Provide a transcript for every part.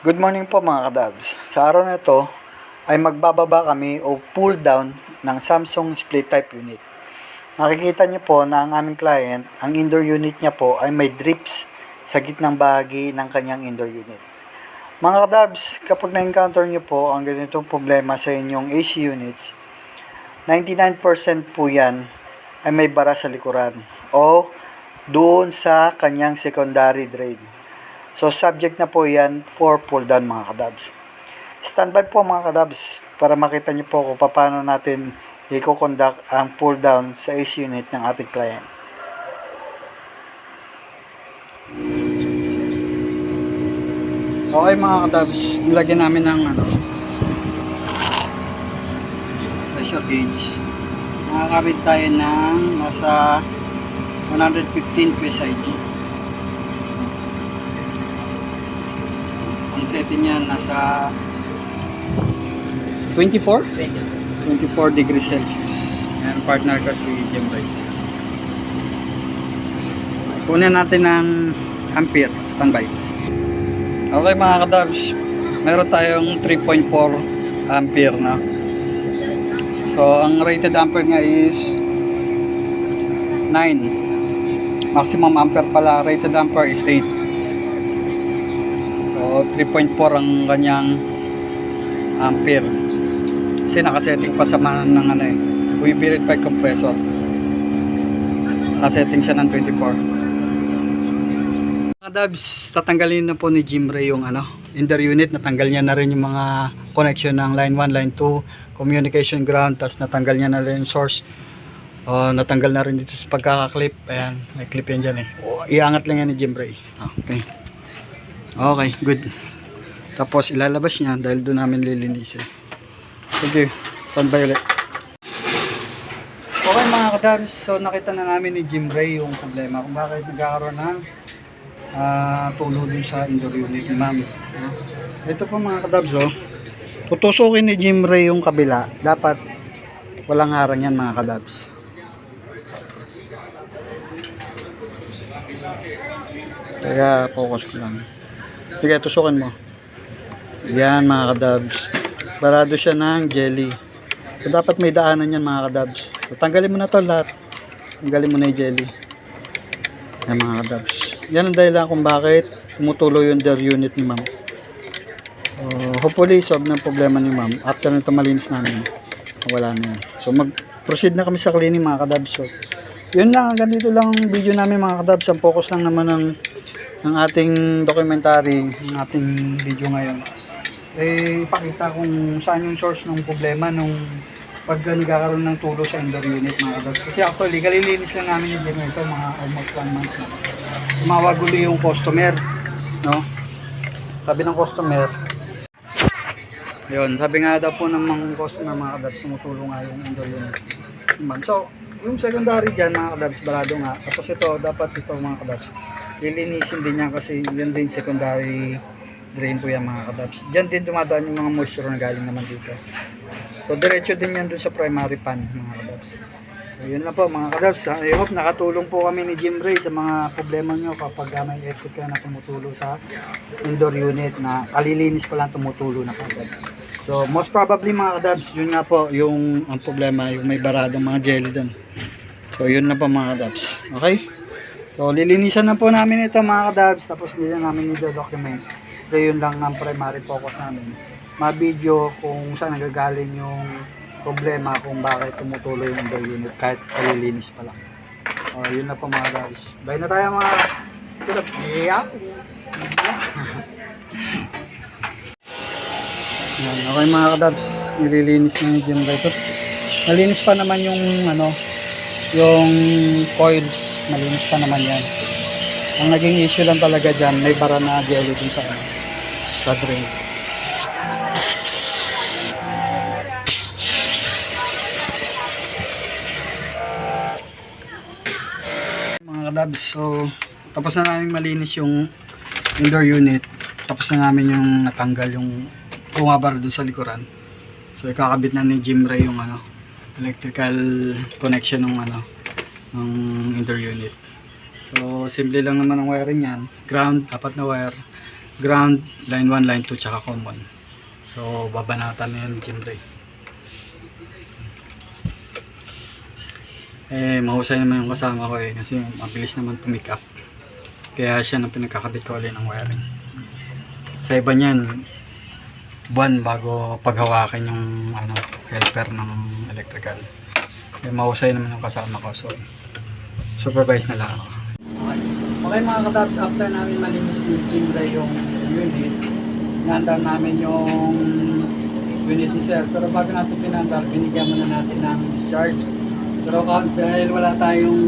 Good morning po mga kadabs. Sa araw na ito ay magbababa kami o pull down ng Samsung split type unit. Makikita niyo po na ang aming client, ang indoor unit niya po ay may drips sa gitnang bahagi ng kanyang indoor unit. Mga kadabs, kapag na-encounter niyo po ang ganitong problema sa inyong AC units, 99% po yan ay may bara sa likuran o doon sa kanyang secondary drain. So, subject na po yan for pull down mga kadabs. Standby po mga kadabs para makita niyo po kung paano natin i-conduct ang pull down sa AC unit ng ating client. Okay mga kadabs, nilagyan namin ng ano, pressure gauge. Nakakabit tayo ng nasa 115 PSIG. Setting niya nasa 24? 24 degrees Celsius. Yan, partner ko si Jembay. Kunin natin ng ampere. Standby. Okay mga kadabs, meron tayong 3.4 ampere na. So, ang rated ampere nga is 9. Maximum ampere pala, rated ampere is 8. So, 3.4 ang kanyang ampere. Kasi nakasetting pa sa man ng ano eh. We verify compressor. Nakasetting siya ng 24. Mga Dabs, tatanggalin na po ni Jim Ray yung ano, indoor unit. Natanggal niya na rin yung mga connection ng line 1, line 2, communication ground, tapos natanggal niya na rin yung source. Oh, natanggal na rin dito sa pagkakaklip. Ayan, may clip yan dyan eh. Oh, iangat lang yan ni Jim Ray. Okay. Okay, good. Tapos ilalabas niya dahil doon namin lilinisin. You. Standby ulit. Okay mga kadabs, so nakita na namin ni Jim Ray yung problema kung bakit nagkakaroon ng ah tulo dun sa indoor unit ni ma'am. Ito po mga kadabs oh. Tutusukin ni Jim Ray yung kabila. Dapat walang harang yan mga kadabs. Kaya focus ko lang. Sige, tusukin mo. Yan mga kadabs. Barado siya ng jelly. So, dapat may daanan yan mga kadabs. So, tanggalin mo na to lahat. Tanggalin mo na yung jelly. Yan mga kadabs. Yan ang dahilan kung bakit tumutuloy yung door unit ni ma'am. So, hopefully, solve ng problema ni ma'am. After nito malinis namin, wala na yan. So, mag-proceed na kami sa cleaning mga kadabs. So, yun lang, hanggang dito lang ang video namin mga kadabs. Ang focus lang naman ng, ng ating documentary, ng ating video ngayon. Eh, ipakita kung saan yung source ng problema nung pag nagkakaroon ng tulo sa indoor unit mga kadabs. Kasi actually, kalilinis lang namin yung ito mga almost one month na. Tumawag uli yung customer, no? Sabi ng customer, yun, sabi nga daw po ng mga customer mga kadabs, tumutulong nga yung indoor unit. So, yung secondary dyan mga kadabs, barado nga. Tapos ito, dapat ito mga kadabs, lilinisin din yan kasi yun din secondary drain po yan mga kadabs. Diyan din dumadaan yung mga moisture na galing naman dito. So, diretso din yan dun sa primary pan mga kadabs. So, yun lang po mga kadabs. I hope nakatulong po kami ni Jim Ray sa mga problema nyo kapag uh, may effort kayo na tumutulo sa indoor unit na kalilinis pa lang tumutulo na kagad. So, most probably mga kadabs, yun nga po yung ang problema, yung may baradong mga jelly doon. So, yun lang po mga kadabs. Okay? So, lilinisan na po namin ito mga kadabs, tapos hindi na namin i-document. Kasi yun lang ang primary focus namin. Ma-video kung saan nagagaling yung problema kung bakit tumutuloy yung indoor unit kahit kalilinis pa lang. Oh, yun na po mga guys. Bye na tayo mga tulad. Yeah. Yan, okay mga kadabs, nililinis na yung gym ito. Malinis pa naman yung ano, yung coils, malinis pa naman yan. Ang naging issue lang talaga dyan, may bara na jelly din sa, sa drain. Mga kadabs, so tapos na namin malinis yung indoor unit. Tapos na namin yung natanggal yung bumabar dun sa likuran. So ikakabit na ni Jim Ray yung ano, electrical connection ng ano ng indoor unit. So simple lang naman ang wiring yan. Ground, apat na wire. ground, line 1, line 2, tsaka common. So, babanatan na yan Ray. Eh, mahusay naman yung kasama ko eh, kasi mabilis naman pumick up. Kaya siya nang pinagkakabit ko ulit ng wiring. Sa iba niyan, buwan bago paghawakan yung ano, helper ng electrical. Eh, mahusay naman yung kasama ko, so supervise na lang ako. Okay. Mga katabs, after namin malinis ni Jim Ray yung unit, inandar namin yung unit ni Sir. Pero bago natin pinandar, binigyan muna natin ng discharge. Pero dahil wala tayong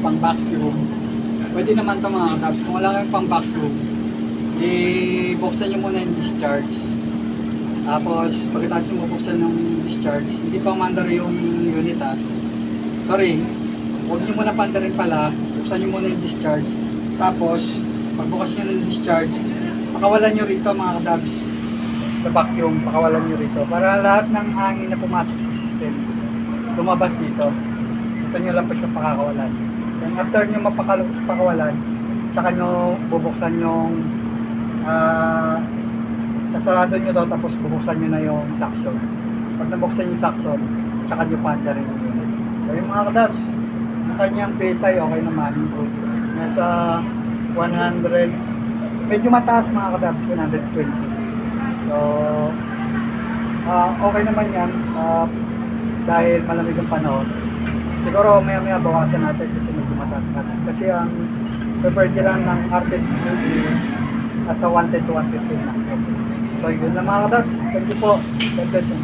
pang vacuum, pwede naman ito mga katabs. Kung wala kayong pang vacuum, i-buksan nyo muna yung discharge. Tapos, pagkatapos mo buksan ng discharge, hindi pa mandar yung unit ha. Sorry, huwag nyo muna pandarin pala, buksan nyo muna yung discharge. Tapos, pagbukas nyo ng discharge, pakawalan nyo rito mga kadabs sa vacuum, pakawalan nyo rito. Para lahat ng hangin na pumasok sa system, lumabas dito. Dito nyo lang pa siya pakakawalan. Then after nyo mapakawalan, tsaka nyo bubuksan yung ah sasarado nyo to tapos bubuksan nyo na yung suction. Pag nabuksan yung suction, tsaka nyo panda rin yung unit. So yung mga kadabs, ang kanyang PSI okay naman. Nasa 100, medyo mataas mga kadabs, 120. So, ah okay naman yan ah, dahil malamig ang panahon. Siguro maya maya bawasan natin kasi medyo mataas kasi. Kasi ang refrigerant ng Arctic Blue is nasa 110 to 115 lang. So yun na mga kadabs. Thank you po. God bless you.